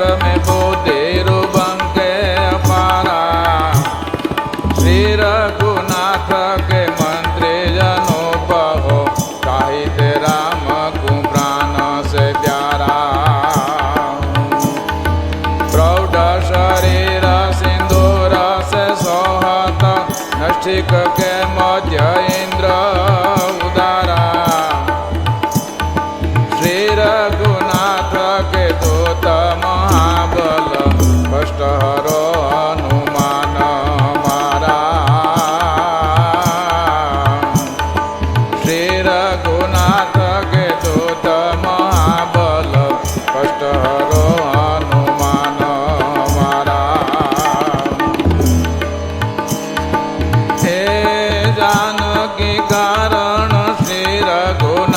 आश्रम बोधेरो बंके अपारा। श्री रघुनाथ के मंत्रे जनो बहो काहित राम को प्राण से प्यारा। प्रौढ़ शरीर सिंदूर से सोहत नष्टिक के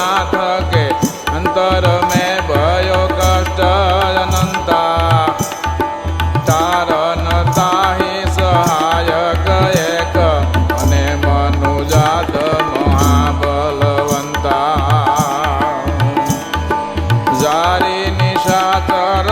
नाथ के अंतर में भयो कष्ट अनंता। तारण ताही सहायक एक, अने मनु जात महाबलवंता। जारी निशाचर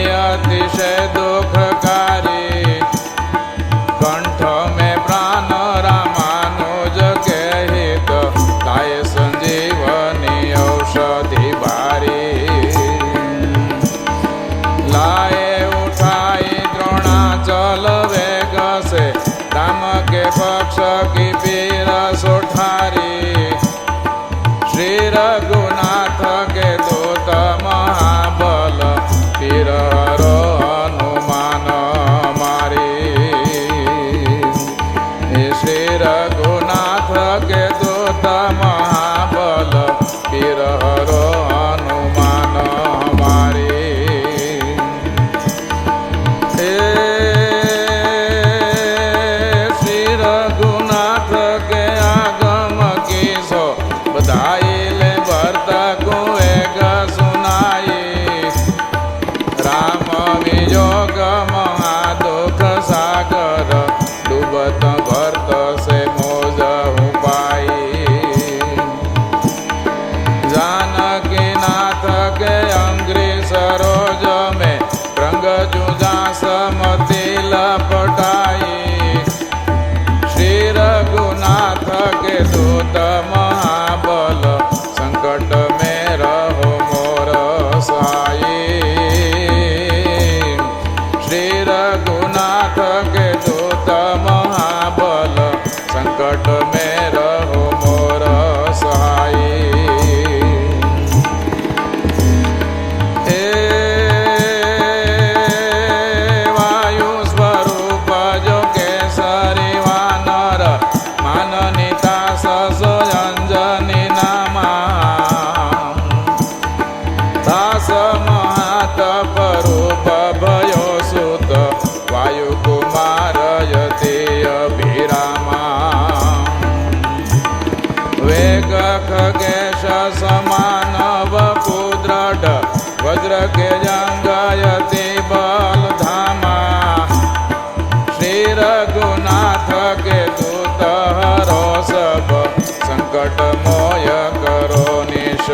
সাকিবে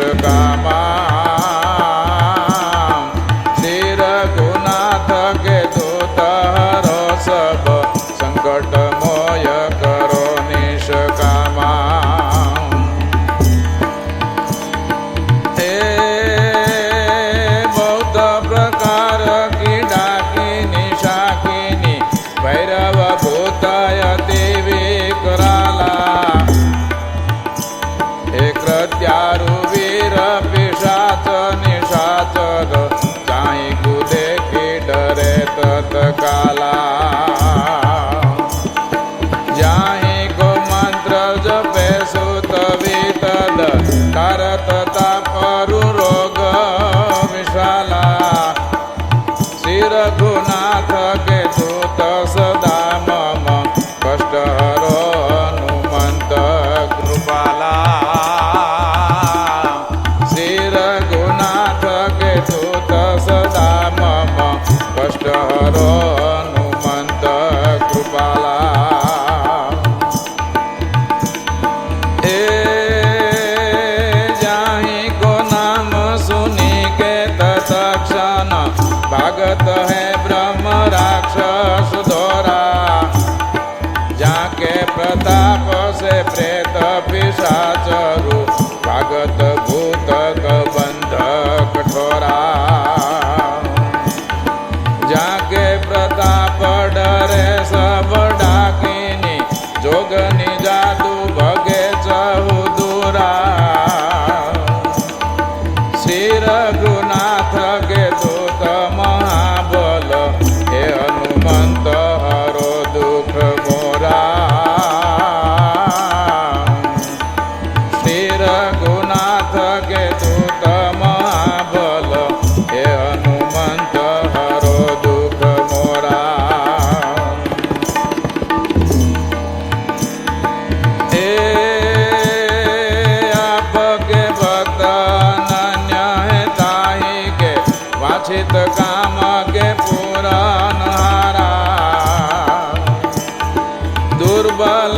sugar. શ્રી રઘુનાથ કે તું તસદ Krishna. বালা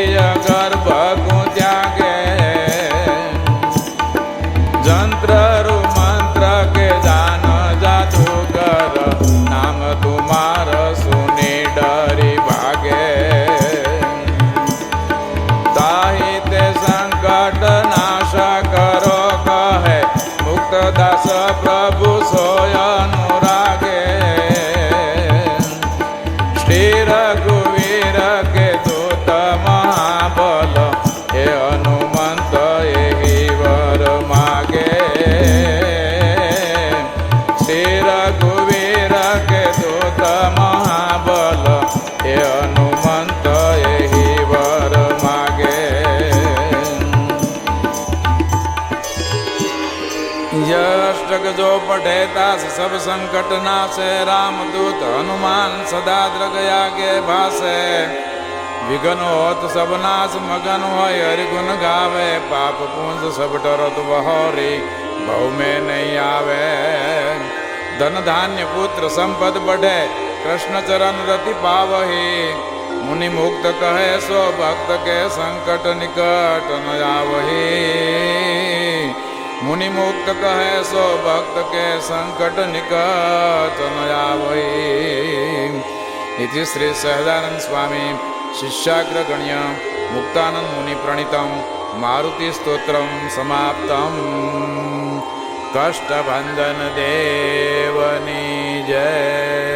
जो पढ़े तास सब संकट नाशे। राम दूत हनुमान सदा द्रगया के भासे विघन होत सब नाश, मगन हो हरि गुण गावे। पाप पूंज सब डरत बहोरी, भव में नहीं आवे। धन धान्य पुत्र संपद बढ़े, कृष्ण चरण रति पावही। मुनि मुक्त कहे, सो भक्त के संकट निकट न आवही मुनि मुक्त कहे सो भक्त के संकट निकट न आवही इति श्री सहजानंद स्वामी शिष्याग्रगण्य मुक्तानंद मुनि प्रणीतम मारुति स्तोत्रम समाप्तम। कष्टभंजन देवनी जय